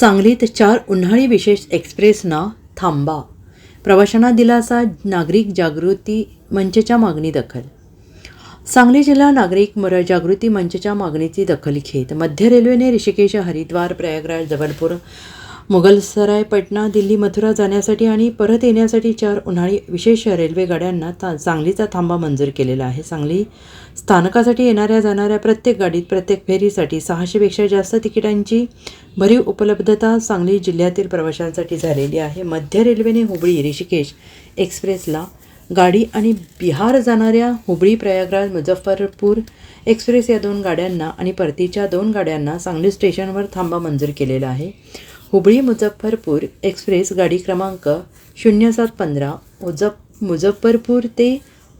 सांगलीत चार उन्हाळी विशेष एक्सप्रेसना थांबा. प्रवाशांना दिलासा नागरिक जागृती मंचच्या मागणी दखल. सांगली जिल्हा नागरिक मर जागृती मंचच्या मागणीची दखल घेत मध्य रेल्वेने ऋषिकेश हरिद्वार प्रयागराज जबलपूर मुघलसराय पटना दिल्ली मथुरा जाण्यासाठी आणि परत येण्यासाठी चार उन्हाळी विशेष रेल्वे गाड्यांना ता सांगलीचा थांबा मंजूर केलेला आहे. सांगली स्थानकासाठी येणाऱ्या जाणाऱ्या प्रत्येक गाडीत प्रत्येक फेरीसाठी सहाशेपेक्षा जास्त तिकिटांची भरीव उपलब्धता सांगली जिल्ह्यातील प्रवाशांसाठी झालेली आहे. मध्य रेल्वेने हुबळी ऋषिकेश एक्सप्रेसला गाडी आणि बिहार जाणाऱ्या हुबळी प्रयागराज मुझफ्फरपूर एक्सप्रेस या दोन गाड्यांना आणि परतीच्या दोन गाड्यांना सांगली स्टेशनवर थांबा मंजूर केलेला आहे. हुबळी मुझफ्फरपूर एक्सप्रेस गाडी क्रमांक शून्य सात पंधरा मुझफ मुझफ्फरपूर ते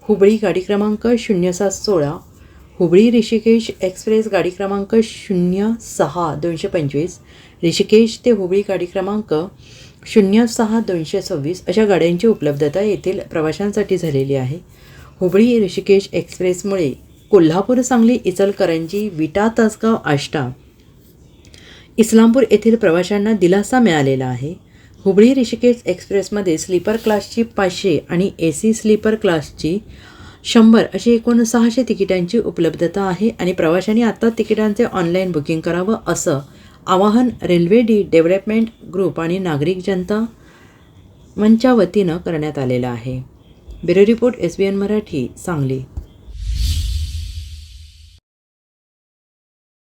हुबळी गाडी क्रमांक शून्य सात सोळा हुबळी ऋषिकेश एक्सप्रेस गाडी क्रमांक शून्य सहा दोनशे पंचवीस ऋषिकेश ते हुबळी गाडी क्रमांक शून्य सहा दोनशे सव्वीस अशा गाड्यांची उपलब्धता येथील प्रवाशांसाठी झालेली आहे. हुबळी ऋषिकेश एक्सप्रेसमुळे कोल्हापूर सांगली इचलकरंजी विटा तासगाव आष्टा इस्लामपूर येथील प्रवाशांना दिलासा मिळालेला आहे. हुबळी ऋषिकेश एक्सप्रेसमध्ये स्लीपर क्लासची पाचशे आणि ए सी स्लीपर क्लासची शंभर अशी एकूण सहाशे तिकिटांची उपलब्धता आहे आणि प्रवाशांनी आत्ता तिकिटांचे ऑनलाईन बुकिंग करावं असं आवाहन रेल्वे डी डेव्हलपमेंट ग्रुप आणि नागरिक जनता मंचावतीनं करण्यात आलेलं आहे. Bureau report S B N Marathi Sangli.